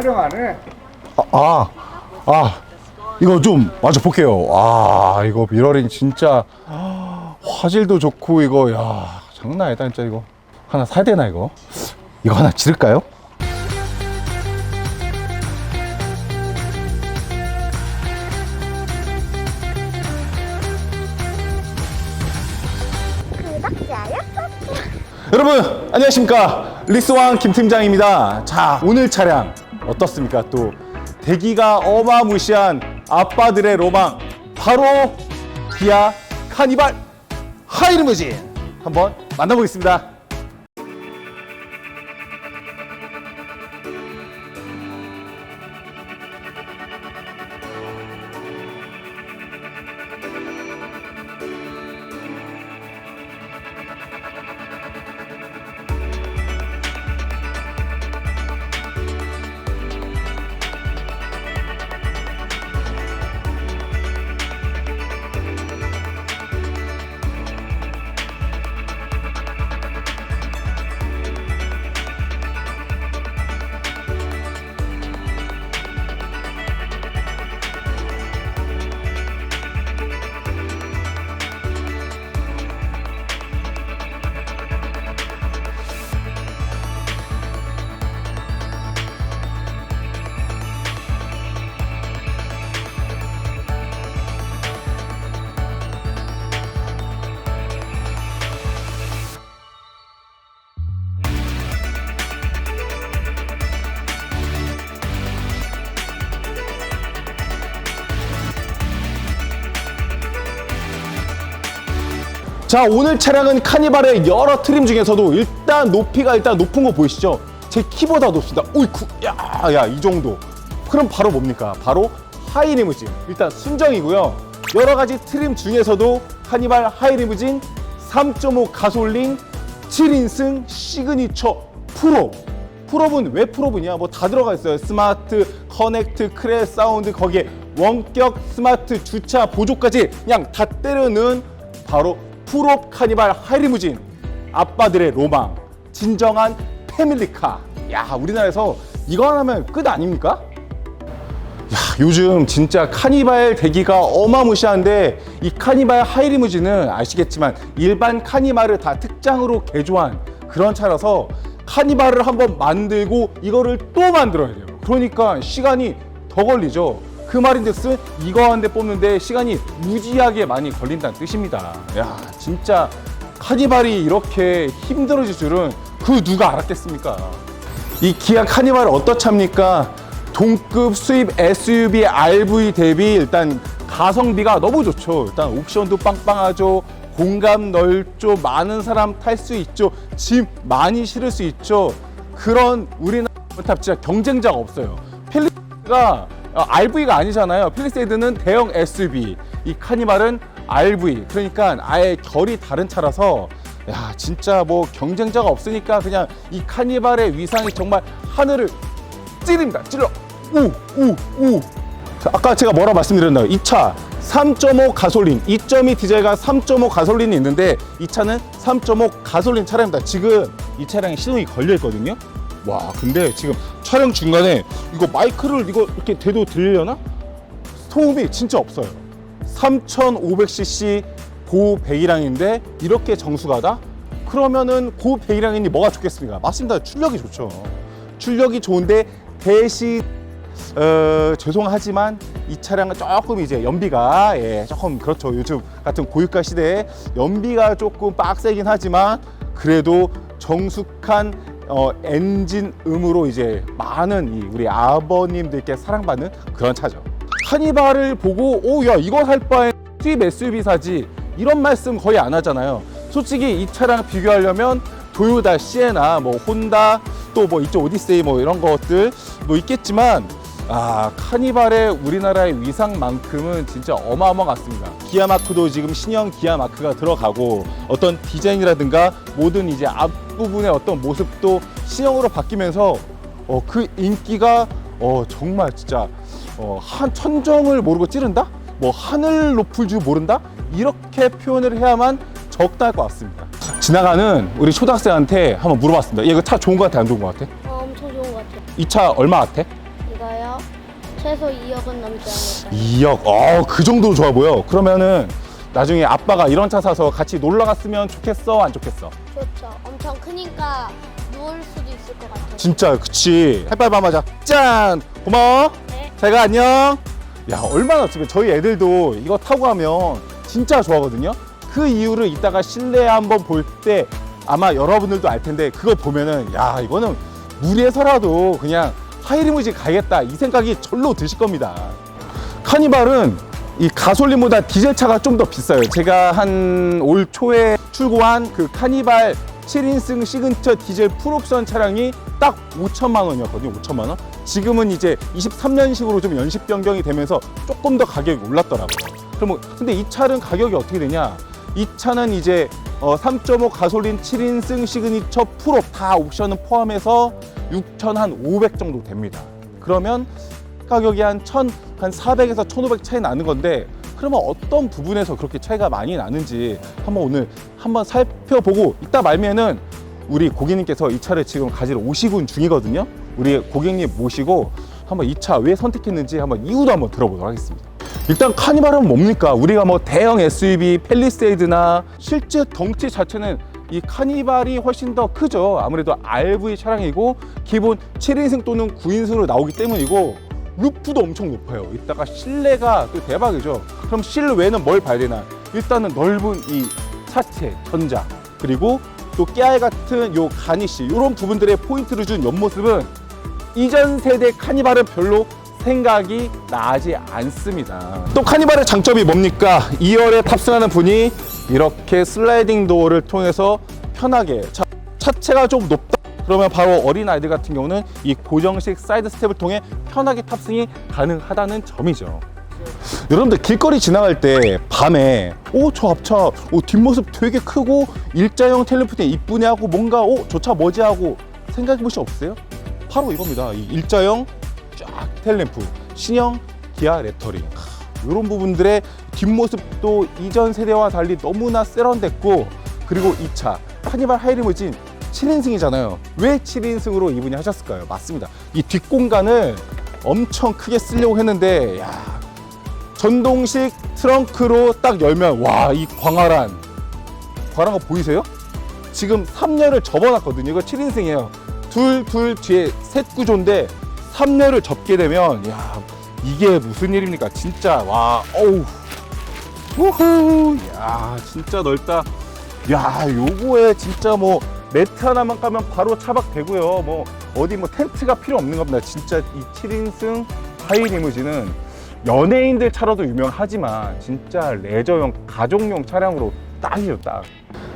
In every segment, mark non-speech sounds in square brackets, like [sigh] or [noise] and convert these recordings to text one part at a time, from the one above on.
촬영 안 해? 아, 아, 아, 이거 좀 마저 볼게요. 아, 이거 미러링 진짜 화질도 좋고 이거 야 장난 아니다 진짜 이거 하나 사야 되나 이거? 이거 하나 지를까요? 여러분 안녕하십니까 리스왕 김 팀장입니다 자 오늘 차량 어떻습니까? 또 대기가 어마무시한 아빠들의 로망. 바로 기아 카니발. 하이리무진 한번 만나보겠습니다 자 오늘 차량은 카니발의 여러 트림 중에서도 일단 높이가 일단 높은 거 보이시죠? 제 키보다 높습니다. 오이쿠 야야 이 정도. 그럼 바로 뭡니까? 바로 하이리무진. 일단 순정이고요. 여러 가지 트림 중에서도 카니발 하이리무진 3.5 가솔린 7인승 시그니처 프로. 프로분 왜 프로분이야? 뭐 다 들어가 있어요. 스마트, 커넥트, 크레 사운드 거기에 원격 스마트 주차 보조까지 그냥 다 때려는 바로 프로 카니발 하이리무진 아빠들의 로망 진정한 패밀리카 야 우리나라에서 이거 하나면 끝 아닙니까? 야, 요즘 진짜 카니발 대기가 어마무시한데 이 카니발 하이리무진은 아시겠지만 일반 카니발을 다 특장으로 개조한 그런 차라서 카니발을 한번 만들고 이거를 또 만들어야 돼요. 그러니까 시간이 더 걸리죠. 그 말인즉슨 이거 한 대 뽑는데 시간이 무지하게 많이 걸린다는 뜻입니다. 야, 진짜 카니발이 이렇게 힘들어질 줄은 그 누가 알았겠습니까? 이 기아 카니발 어떠합니까? 동급 수입 SUV RV 대비 일단 가성비가 너무 좋죠. 일단 옵션도 빵빵하죠. 공간 넓죠. 많은 사람 탈 수 있죠. 짐 많이 실을 수 있죠. 그런 우리나라 탑 진짜 경쟁자가 없어요. 필리가 RV가 아니잖아요. 필리세이드는 대형 SUV, 이 카니발은 RV. 그러니까 아예 결이 다른 차라서 야 진짜 뭐 경쟁자가 없으니까 그냥 이 카니발의 위상이 정말 하늘을 찌릅니다. 찔러. 우, 우, 우. 자, 아까 제가 뭐라 말씀드렸나요? 이 차 3.5 가솔린, 2.2 디젤과 3.5 가솔린이 있는데 이 차는 3.5 가솔린 차량입니다. 지금 이 차량에 시동이 걸려 있거든요. 와, 근데 지금 촬영 중간에 이거 마이크를 이거 이렇게 대도 들리려나? 소음이 진짜 없어요. 3,500cc 고 배기량인데 이렇게 정수가다? 그러면은 고 배기량이니 뭐가 좋겠습니까? 맞습니다. 출력이 좋죠. 출력이 좋은데 대신 어, 죄송하지만 이 차량은 조금 이제 연비가 예, 조금 그렇죠. 요즘 같은 고유가 시대에 연비가 조금 빡세긴 하지만 그래도 정숙한 어, 엔진 음으로 이제 많은 이 우리 아버님들께 사랑받는 그런 차죠. 카니발을 보고 오 야 이거 살 바에 수입 SUV 사지 이런 말씀 거의 안 하잖아요. 솔직히 이 차량 비교하려면 도요타 시에나 뭐 혼다 또 뭐 이쪽 오디세이 뭐 이런 것들 뭐 있겠지만 아 카니발의 우리나라의 위상만큼은 진짜 어마어마 같습니다. 기아 마크도 지금 신형 기아 마크가 들어가고 어떤 디자인이라든가 모든 이제 앞부분의 어떤 모습도 신형으로 바뀌면서 어, 그 인기가 어, 정말 진짜 어, 한 천정을 모르고 찌른다? 뭐 하늘 높을 줄 모른다? 이렇게 표현을 해야만 적당할 것 같습니다. 지나가는 우리 초등학생한테 한번 물어봤습니다. 얘 이거 차 좋은 것 같아, 안 좋은 것 같아? 어, 엄청 좋은 것 같아요. 이차 얼마 같아? 최소 2억은 넘지 않을까. 2억. 어, 그 정도로 좋아 보여. 그러면은 나중에 아빠가 이런 차 사서 같이 놀러 갔으면 좋겠어, 안 좋겠어? 좋죠. 엄청 크니까 누울 수도 있을 것 같아요. 진짜, 그치. 하이파이브 하자. 짠! 고마워. 네. 제가 안녕. 야, 얼마나 지금 저희 애들도 이거 타고 가면 진짜 좋아하거든요. 그 이유를 이따가 실내 한번 볼 때 아마 여러분들도 알 텐데 그거 보면은 야, 이거는 무리해서라도 그냥 하이리무진 가겠다 이 생각이 절로 드실 겁니다. 카니발은 이 가솔린보다 디젤차가 좀 더 비싸요. 제가 한 올 초에 출고한 그 카니발 7인승 시그니처 디젤 풀옵션 차량이 딱 5천만 원이었거든요. 5천만 원. 지금은 이제 23년식으로 좀 연식 변경이 되면서 조금 더 가격이 올랐더라고요. 그럼 뭐 근데 이 차는 가격이 어떻게 되냐? 이 차는 이제 어, 3.5 가솔린 7인승 시그니처 풀옵 다 옵션은 포함해서 6,500 정도 됩니다. 그러면 가격이 한 1,000, 한 400에서 1,500 차이 나는 건데 그러면 어떤 부분에서 그렇게 차이가 많이 나는지 한번 오늘 한번 살펴보고 이따 말면은 우리 고객님께서 이 차를 지금 가지러 오시군 중이거든요. 우리 고객님 모시고 한번 이 차 왜 선택했는지 한번 이유도 한번 들어보도록 하겠습니다. 일단 카니발은 뭡니까? 우리가 뭐 대형 SUV, 펠리세이드나 실제 덩치 자체는 이 카니발이 훨씬 더 크죠. 아무래도 RV 차량이고 기본 7인승 또는 9인승으로 나오기 때문이고 루프도 엄청 높아요. 이따가 실내가 또 대박이죠. 그럼 실외는 뭘 봐야 되나? 일단은 넓은 이 차체, 전자 그리고 또 깨알 같은 요 가니쉬 이런 부분들의 포인트를 준 옆모습은 이전 세대 카니발은 별로 생각이 나지 않습니다. 또 카니발의 장점이 뭡니까? 2열에 탑승하는 분이 이렇게 슬라이딩 도어를 통해서 편하게 차, 차체가 좀 높다. 그러면 바로 어린 아이들 같은 경우는 이 고정식 사이드 스텝을 통해 편하게 탑승이 가능하다는 점이죠. 여러분들 길거리 지나갈 때 밤에 오 저 앞차 오 뒷모습 되게 크고 일자형 텔레프트 이쁘네 하고 뭔가 오 저 차 뭐지 하고 생각해 보시 없어요? 바로 이겁니다. 이 일자형 쫙 텔램프 신형 기아 레터링 이런 부분들의 뒷모습도 이전 세대와 달리 너무나 세련됐고 그리고 이 차 카니발 하이리무진 7인승이잖아요. 왜 7인승으로 이분이 하셨을까요? 맞습니다. 이 뒷공간을 엄청 크게 쓰려고 했는데 야 전동식 트렁크로 딱 열면 와 이 광활한 광활한 거 보이세요? 지금 3열을 접어놨거든요. 이거 7인승이에요. 둘, 둘 뒤에 셋 구조인데 3열을 접게 되면 야 이게 무슨 일입니까? 진짜 와 어우 우후 야 진짜 넓다. 야 요거에 진짜 뭐 매트 하나만 까면 바로 차박 되고요. 뭐 어디 뭐 텐트가 필요 없는 겁니다. 진짜 이 7인승 하이 리무진은 연예인들 차로도 유명하지만 진짜 레저용 가족용 차량으로 딱이죠 딱.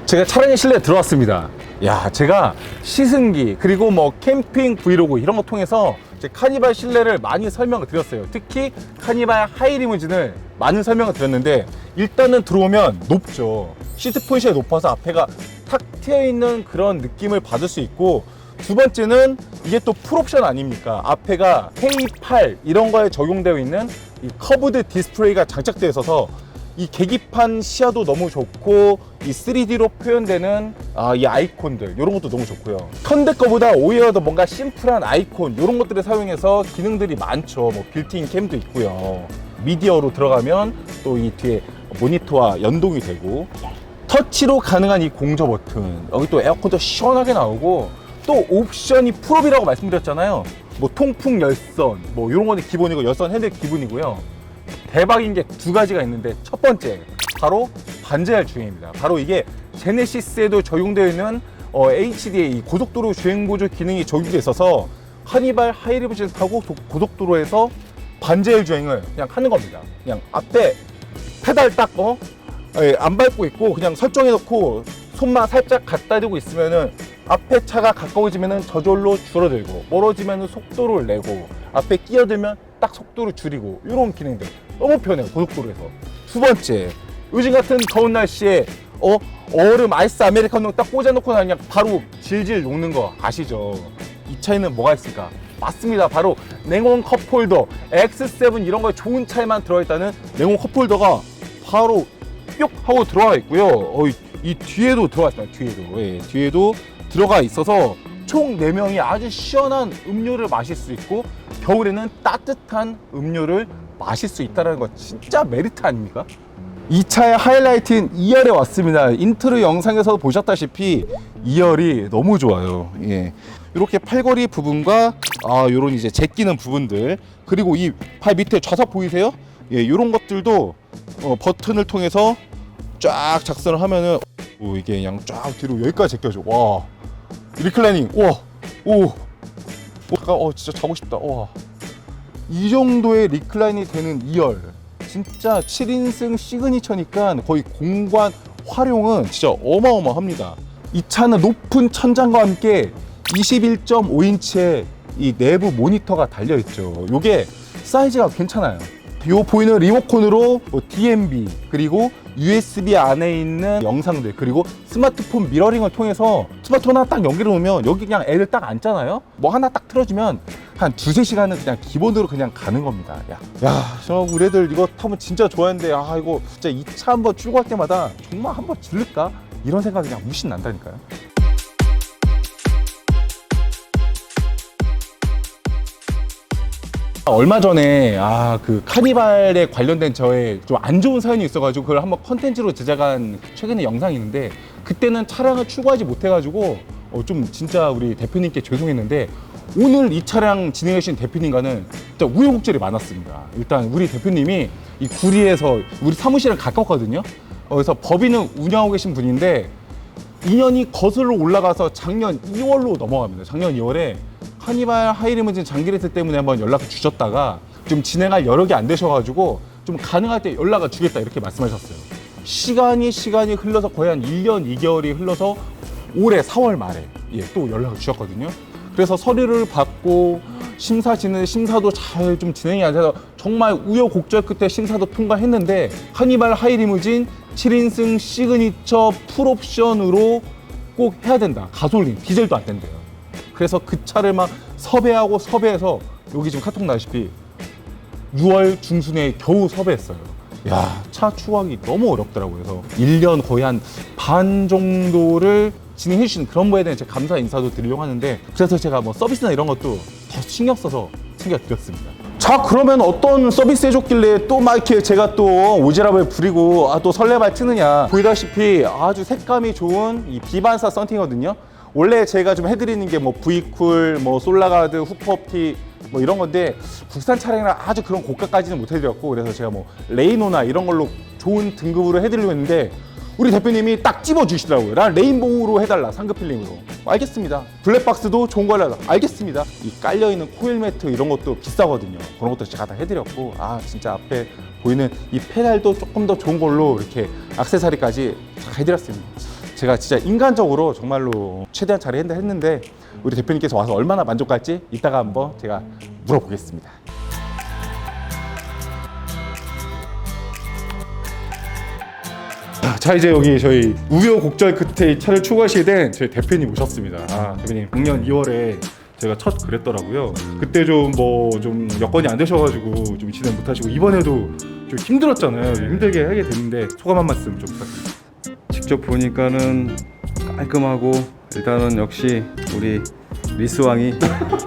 제가 차량의 실내에 들어왔습니다. 야, 제가 시승기 그리고 뭐 캠핑 브이로그 이런 거 통해서 제 카니발 실내를 많이 설명을 드렸어요. 특히 카니발 하이리무진을 많은 설명을 드렸는데 일단은 들어오면 높죠. 시트 포지션이 높아서 앞에가 탁 트여 있는 그런 느낌을 받을 수 있고 두 번째는 이게 또 풀옵션 아닙니까? 앞에가 K8 이런 거에 적용되어 있는 이 커브드 디스플레이가 장착되어 있어서 이 계기판 시야도 너무 좋고 이 3D로 표현되는 아, 이 아이콘들 이런 것도 너무 좋고요. 현대 거보다 오히려 더 뭔가 심플한 아이콘 이런 것들을 사용해서 기능들이 많죠. 뭐 빌트인 캠도 있고요. 미디어로 들어가면 또 이 뒤에 모니터와 연동이 되고 터치로 가능한 이 공조 버튼 여기 또 에어컨도 시원하게 나오고 또 옵션이 풀업이라고 말씀드렸잖아요. 뭐 통풍 열선 뭐 이런 거는 기본이고 열선 핸들 기본이고요. 대박인 게 두 가지가 있는데 첫 번째 바로 반제할 주행입니다. 바로 이게 제네시스에도 적용되어 있는 어, HDA 이 고속도로 주행 보조 기능이 적용되어 있어서 카니발 하이리브즈를 타고 도- 고속도로에서 반제할 주행을 그냥 하는 겁니다. 그냥 앞에 페달 딱 어? 예, 안 밟고 있고 그냥 설정해 놓고 손만 살짝 갖다 대고 있으면은 앞에 차가 가까워지면은 저절로 줄어들고 멀어지면은 속도를 내고 앞에 끼어들면 딱 속도를 줄이고 이런 기능들 너무 편해요 고속도로에서 두 번째 요즘 같은 더운 날씨에 어 얼음 아이스 아메리카노 딱 꽂아놓고 그냥 바로 질질 녹는 거 아시죠 이 차에는 뭐가 있을까 맞습니다 바로 냉온 컵홀더 X7 이런 거 좋은 차에만 들어있다는 냉온 컵홀더가 바로 뿅 하고 들어가 있고요. 어, 이, 이 뒤에도 들어가 있어요. 뒤에도. 예, 뒤에도 들어가 있어서 총 4명이 아주 시원한 음료를 마실 수 있고 겨울에는 따뜻한 음료를 마실 수 있다는 거 진짜 메리트 아닙니까? 이 차의 하이라이트인 2열에 왔습니다. 인트로 영상에서 보셨다시피 2열이 너무 좋아요. 예. 이렇게 팔걸이 부분과 아, 요런 이제 제끼는 부분들 그리고 이 팔 밑에 좌석 보이세요? 예, 요런 것들도 어, 버튼을 통해서 쫙 작성을 하면은 오, 이게 그냥 쫙 뒤로 여기까지 제껴져. 와. 리클라이닝. 와. 오. 오, 잠깐, 어, 진짜 자고 싶다. 와. 이 정도의 리클라인이 되는 2열 진짜 7인승 시그니처니까 거의 공간 활용은 진짜 어마어마합니다 이 차는 높은 천장과 함께 21.5인치의 이 내부 모니터가 달려있죠 요게 사이즈가 괜찮아요 요 보이는 리모컨으로 뭐 DMB 그리고 USB 안에 있는 영상들 그리고 스마트폰 미러링을 통해서 스마트폰 하나 딱 연결해 놓으면 여기 그냥 애를 딱 앉잖아요? 뭐 하나 딱 틀어주면 한 두세 시간은 그냥 기본으로 그냥 가는 겁니다. 야, 야, 저 우리 애들 이거 타면 진짜 좋아하는데 아 이거 진짜 이 차 한번 출고할 때마다 정말 한번 질를까? 이런 생각이 그냥 무신 난다니까요 얼마 전에 아 그 카니발에 관련된 저의 좀 안 좋은 사연이 있어가지고 그걸 한번 컨텐츠로 제작한 최근에 영상이 있는데 그때는 차량을 출고하지 못해가지고 어, 좀 진짜 우리 대표님께 죄송했는데 오늘 이 차량 진행해 주신 대표님과는 진짜 우여곡절이 많았습니다. 일단 우리 대표님이 이 구리에서 우리 사무실은 가깝거든요. 어, 그래서 법인을 운영하고 계신 분인데 2년이 거슬러 올라가서 작년 2월로 넘어갑니다. 작년 2월에 카니발 하이리무진 장기레스 때문에 한번 연락을 주셨다가 좀 진행할 여력이 안 되셔가지고 좀 가능할 때 연락을 주겠다 이렇게 말씀하셨어요. 시간이 시간이 흘러서 거의 한 1년 2개월이 흘러서 올해 4월 말에 예, 또 연락을 주셨거든요. 그래서 서류를 받고 심사 진행 심사도 잘 좀 진행이 안 돼서 정말 우여곡절 끝에 심사도 통과했는데 카니발 하이리무진 7인승 시그니처 풀옵션으로 꼭 해야 된다. 가솔린, 디젤도 안 된대요. 그래서 그 차를 막 섭외하고 섭외해서 여기 지금 카톡 나시피 6월 중순에 겨우 섭외했어요. 야, 차 추구하기 너무 어렵더라고요. 그래서 1년 거의 한 반 정도를 진행해 주신 그런 거에 대한 제 감사 인사도 드리려고 하는데 그래서 제가 뭐 서비스나 이런 것도 더 신경 써서 챙겨 드렸습니다. 자 그러면 어떤 서비스 해줬길래 또 막 이렇게 제가 또 오지랖을 부리고 아, 또 설레발 트느냐 보이다시피 아주 색감이 좋은 이 비반사 썬팅이거든요 원래 제가 좀 해드리는 게뭐 V쿨, 뭐 솔라가드, 후퍼티 뭐 이런 건데 국산 차량이라 아주 그런 고가까지는 못 해드렸고 그래서 제가 뭐 레이노나 이런 걸로 좋은 등급으로 해드리려고 했는데 우리 대표님이 딱 찝어 주시더라고요. 난 레인보우로 해달라 상급 필름으로. 알겠습니다. 블랙박스도 좋은 거 하려. 알겠습니다. 이 깔려 있는 코일 매트 이런 것도 비싸거든요. 그런 것도 제가 다 해드렸고 아 진짜 앞에 보이는 이 페달도 조금 더 좋은 걸로 이렇게 악세사리까지 다 해드렸습니다. 제가 진짜 인간적으로 정말로 최대한 잘 했는데 우리 대표님께서 와서 얼마나 만족할지 이따가 한번 제가 물어보겠습니다. 자 이제 여기 저희 우여곡절 끝에 이 차를 추구하시게 된 저희 대표님 오셨습니다. 아 대표님 작년 2월에 제가 첫 그랬더라고요. 그때 좀 뭐 좀 여건이 안 되셔가지고 좀 진행 못하시고 이번에도 좀 힘들었잖아요. 힘들게 하게 됐는데 소감 한 말씀 좀 부탁드립니다. 직접 보니까는 깔끔하고 일단은 역시 우리 리스 왕이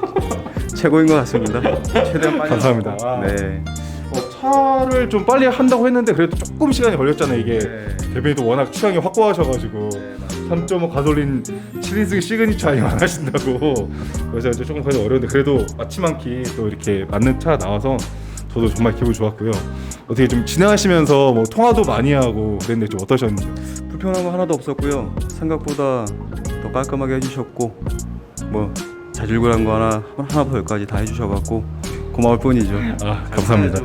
[laughs] 최고인 것 같습니다. 최대한 빨리. 감사합니다. 나왔고. 네. 어, 차를 좀 빨리 한다고 했는데 그래도 조금 시간이 걸렸잖아요. 이게 네. 대표님도 워낙 취향이 확고하셔가지고 네, 맞습니다. 3.5 가솔린 7인승 시그니처 아니면 하신다고 그래서 이제 조금 그래도 어려운데 그래도 아침 한 끼 또 이렇게 맞는 차 나와서 저도 정말 기분 좋았고요 어떻게 좀 진행하시면서 뭐 통화도 많이 하고 그랬는데 좀 어떠셨는지 불편한 거 하나도 없었고요. 생각보다 더 깔끔하게 해주셨고 뭐 자질구레한 거 하나 하나부터 열까지 다 해주셔갖고 고마울 뿐이죠. 아 감사합니다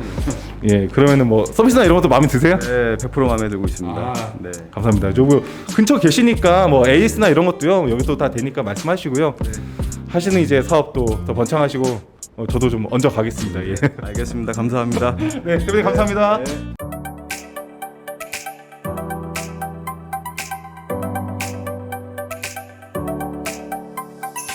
예 그러면은 뭐 서비스나 이런 것도 마음에 드세요? 네, 100% 마음에 들고 있습니다. 아. 네. 감사합니다 저뭐 근처 계시니까 뭐 에이스나 이런 것도요 여기도 다 되니까 말씀하시고요 하시는 이제 사업도 더 번창하시고 어, 저도 좀 얹어 가겠습니다 예. 알겠습니다. 감사합니다. [laughs] 네 대표님 감사합니다 네.